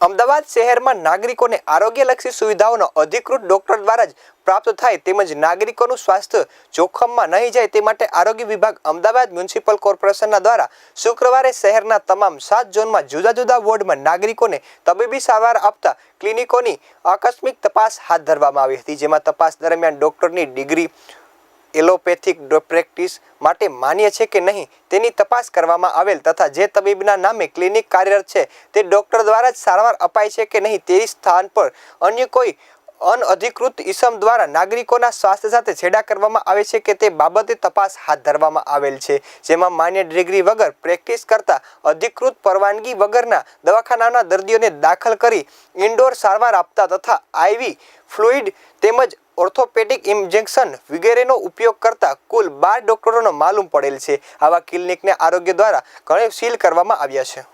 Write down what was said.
અમદાવાદ શહેરમાં નાગરિકોને આરોગ્યલક્ષી સુવિધાઓનો અધિકૃત ડોક્ટર દ્વારા જ પ્રાપ્ત થાય તેમજ નાગરિકોનું સ્વાસ્થ્ય જોખમમાં નહીં જાય તે માટે આરોગ્ય વિભાગ અમદાવાદ મ્યુનિસિપલ કોર્પોરેશનના દ્વારા શુક્રવારે શહેરના તમામ સાત ઝોનમાં જુદા જુદા વોર્ડમાં નાગરિકોને તબીબી સારવાર આપતા ક્લિનિકોની આકસ્મિક તપાસ હાથ ધરવામાં આવી હતી, જેમાં તપાસ દરમિયાન ડોક્ટરની ડિગ્રી એલોપેથિક પ્રેક્ટિસ માટે માન્ય છે કે નહીં તેની તપાસ કરવામાં આવેલ તથા જે તબીબના નામે ક્લિનિક કાર્યરત છે તે ડોક્ટર દ્વારા જ સારવાર અપાય છે કે નહીં તે સ્થાન પર અન્ય કોઈ અનઅધિકૃત ઇસમ દ્વારા નાગરિકોના સ્વાસ્થ્ય સાથે છેડા કરવામાં આવે છે કે તે બાબતે તપાસ હાથ ધરવામાં આવેલ છે. જેમાં માન્ય ડિગ્રી વગર પ્રેક્ટિસ કરતા અધિકૃત પરવાનગી વગરના દવાખાનાના દર્દીઓને દાખલ કરી ઇન્ડોર સારવાર આપતા તથા આઈવી ફ્લુઇડ તેમજ ઓર્થોપેડિક ઇન્જેક્શન વગેરેનો ઉપયોગ કરતા કુલ બાર ડોક્ટરોનો માલુમ પડેલ છે. આવા ક્લિનિકને આરોગ્ય દ્વારા ઘણે સીલ કરવામાં આવ્યા છે.